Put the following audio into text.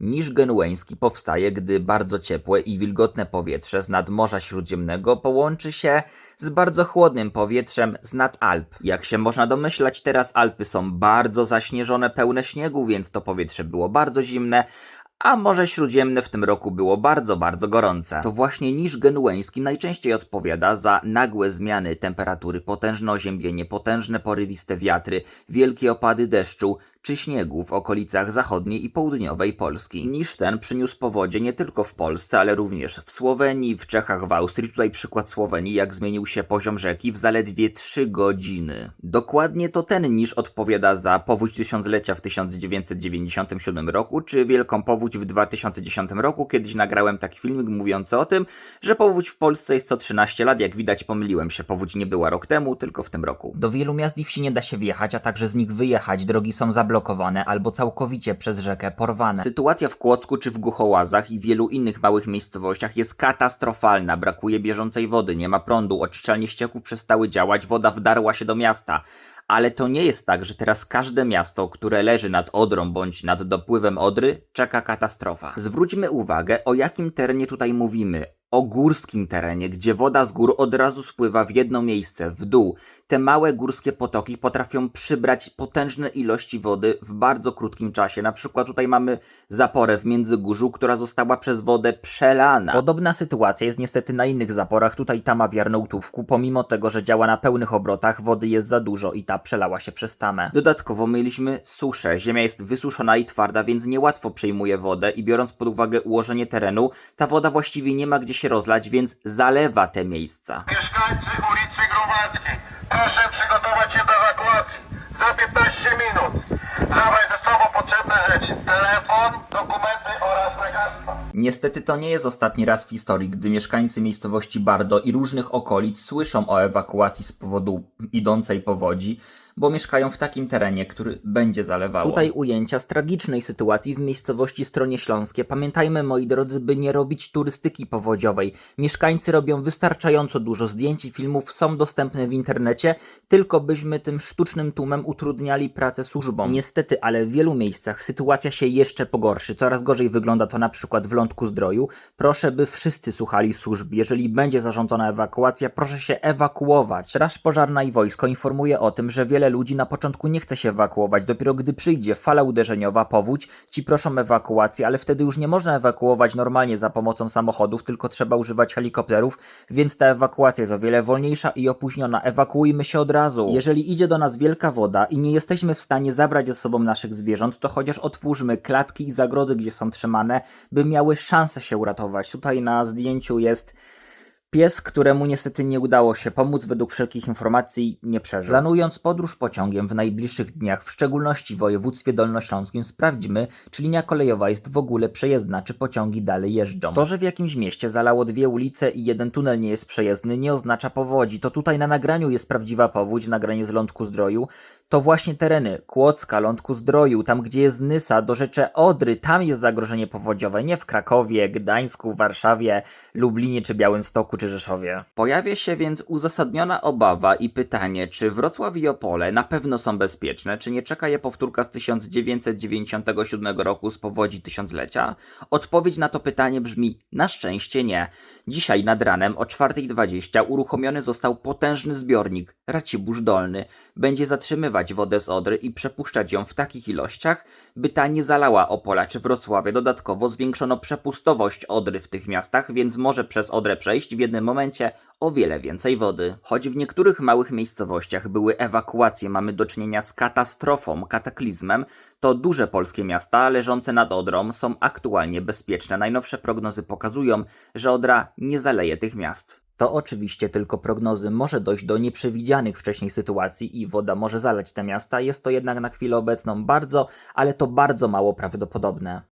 Niż genueński powstaje, gdy bardzo ciepłe i wilgotne powietrze z nad Morza Śródziemnego połączy się z bardzo chłodnym powietrzem z nad Alp. Jak się można domyślać, teraz Alpy są bardzo zaśnieżone, pełne śniegu, więc to powietrze było bardzo zimne, a Morze Śródziemne w tym roku było bardzo, bardzo gorące. To właśnie niż genueński najczęściej odpowiada za nagłe zmiany temperatury, potężne oziębienie, potężne porywiste wiatry, wielkie opady deszczu czy śniegu w okolicach zachodniej i południowej Polski. Niż ten przyniósł powodzie nie tylko w Polsce, ale również w Słowenii, w Czechach, w Austrii. Tutaj przykład Słowenii, jak zmienił się poziom rzeki w zaledwie 3 godziny. Dokładnie to ten niż odpowiada za powódź tysiąclecia w 1997 roku, czy wielką powódź w 2010 roku. Kiedyś nagrałem taki filmik mówiący o tym, że powódź w Polsce jest co 13 lat. Jak widać, pomyliłem się. Powódź nie była rok temu, tylko w tym roku. Do wielu miast i wsi nie da się wjechać, a także z nich wyjechać. Drogi są zablokowane albo całkowicie przez rzekę porwane. Sytuacja w Kłodzku czy w Głuchołazach i wielu innych małych miejscowościach jest katastrofalna. Brakuje bieżącej wody, nie ma prądu, oczyszczalnie ścieków przestały działać, woda wdarła się do miasta. Ale to nie jest tak, że teraz każde miasto, które leży nad Odrą bądź nad dopływem Odry, czeka katastrofa. Zwróćmy uwagę, o jakim terenie tutaj mówimy. O górskim terenie, gdzie woda z gór od razu spływa w jedno miejsce, w dół. Te małe górskie potoki potrafią przybrać potężne ilości wody w bardzo krótkim czasie. Na przykład tutaj mamy zaporę w Międzygórzu, która została przez wodę przelana. Podobna sytuacja jest niestety na innych zaporach. Tutaj tama w Jarnołtówku, pomimo tego, że działa na pełnych obrotach, wody jest za dużo i ta przelała się przez tamę. Dodatkowo mieliśmy suszę. Ziemia jest wysuszona i twarda, więc niełatwo przejmuje wodę i biorąc pod uwagę ułożenie terenu, ta woda właściwie nie ma gdzie się rozlać, więc zalewa te miejsca. Mieszkańcy ulicy Grubackiej, proszę przygotować się do ewakuacji. Za 15 minut. Zabrać ze sobą potrzebne rzeczy. Telefon, dokumenty oraz lekarstwa. Niestety to nie jest ostatni raz w historii, gdy mieszkańcy miejscowości Bardo i różnych okolic słyszą o ewakuacji z powodu idącej powodzi, bo mieszkają w takim terenie, który będzie zalewało. Tutaj ujęcia z tragicznej sytuacji w miejscowości Stronie Śląskie. Pamiętajmy, moi drodzy, by nie robić turystyki powodziowej. Mieszkańcy robią wystarczająco dużo zdjęć i filmów, są dostępne w internecie, tylko byśmy tym sztucznym tłumem utrudniali pracę służbom. Niestety, ale w wielu miejscach sytuacja się jeszcze pogorszy. Coraz gorzej wygląda to na przykład w Lądku Zdroju. Proszę, by wszyscy słuchali służb. Jeżeli będzie zarządzona ewakuacja, proszę się ewakuować. Straż Pożarna i wojsko informuje o tym, że wiele ludzi na początku nie chce się ewakuować. Dopiero gdy przyjdzie fala uderzeniowa, powódź, ci proszą ewakuację, ale wtedy już nie można ewakuować normalnie za pomocą samochodów, tylko trzeba używać helikopterów, więc ta ewakuacja jest o wiele wolniejsza i opóźniona. Ewakuujmy się od razu. Jeżeli idzie do nas wielka woda i nie jesteśmy w stanie zabrać ze sobą naszych zwierząt, to chociaż otwórzmy klatki i zagrody, gdzie są trzymane, by miały szansę się uratować. Tutaj na zdjęciu jest Pies, któremu niestety nie udało się pomóc, według wszelkich informacji nie przeżył. Planując podróż pociągiem w najbliższych dniach, w szczególności w województwie dolnośląskim, sprawdźmy, czy linia kolejowa jest w ogóle przejezdna, czy pociągi dalej jeżdżą. To, że w jakimś mieście zalało dwie ulice i jeden tunel nie jest przejezdny, nie oznacza powodzi. To tutaj na nagraniu jest prawdziwa powódź, nagranie z Lądku Zdroju. To właśnie tereny Kłodzka, Lądku Zdroju, tam gdzie jest Nysa, do rzecze Odry, tam jest zagrożenie powodziowe, nie w Krakowie, Gdańsku, Warszawie, Lublinie czy Białymstoku czy Rzeszowie. Pojawia się więc uzasadniona obawa i pytanie, czy Wrocław i Opole na pewno są bezpieczne, czy nie czeka je powtórka z 1997 roku z powodzi tysiąclecia? Odpowiedź na to pytanie brzmi na szczęście nie. Dzisiaj nad ranem o 4.20 uruchomiony został potężny zbiornik Racibórz Dolny. Będzie zatrzymywać wodę z Odry i przepuszczać ją w takich ilościach, by ta nie zalała Opola czy Wrocławia. Dodatkowo zwiększono przepustowość Odry w tych miastach, więc może przez Odrę przejść w jednym momencie o wiele więcej wody. Choć w niektórych małych miejscowościach były ewakuacje, mamy do czynienia z katastrofą, kataklizmem, to duże polskie miasta leżące nad Odrą są aktualnie bezpieczne. Najnowsze prognozy pokazują, że Odra nie zaleje tych miast. To oczywiście tylko prognozy. Może dojść do nieprzewidzianych wcześniej sytuacji i woda może zalać te miasta. Jest to jednak na chwilę obecną bardzo, ale to bardzo mało prawdopodobne.